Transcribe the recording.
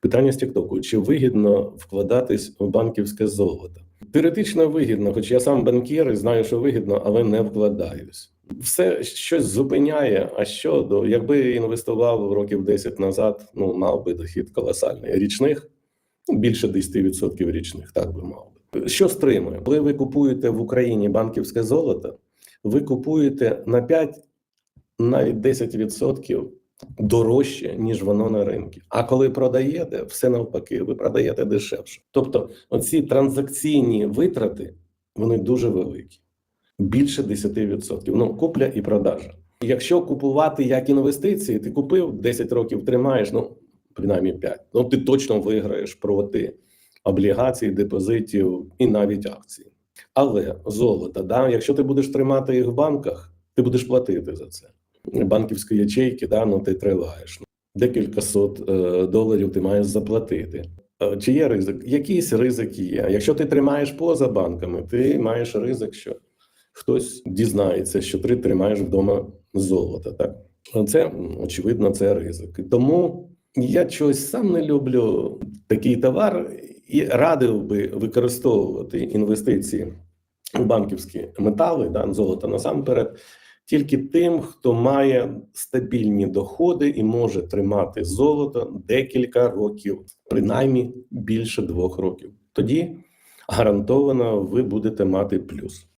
Питання з Тіктоку: чи вигідно вкладатись у банківське золото? Теоретично вигідно, хоч я сам банкір і знаю, що вигідно, але не вкладаюсь. Все щось зупиняє. А що до якби інвестував років 10 назад, ну мав би дохід колосальний річних, ну, більше 10% річних, так би мав би. Що стримує? Коли ви купуєте в Україні банківське золото, ви купуєте на 5, навіть 10% дорожче, ніж воно на ринку. А коли продаєте, все навпаки, ви продаєте дешевше. Тобто, оці транзакційні витрати вони дуже великі, більше 10%. Ну, купля і продажа. Якщо купувати як інвестиції, ти купив 10 років, тримаєш, ну принаймні 5, ну ти точно виграєш проти облігацій, депозитів і навіть акцій. Але золото, да, якщо ти будеш тримати їх в банках, ти будеш платити за це. Банківські ячейки, да, ну ти триваєш. Декілька сот е, доларів ти маєш заплатити. Е, Чи є ризик? Якийсь ризик є. Якщо ти тримаєш поза банками, ти маєш ризик, що хтось дізнається, що ти тримаєш вдома золото. Так це очевидно, це ризик. Тому я чогось сам не люблю такий товар і радив би використовувати інвестиції у банківські метали, да, золото насамперед, тільки тим, хто має стабільні доходи і може тримати золото декілька років, принаймні більше двох років. Тоді гарантовано ви будете мати плюс.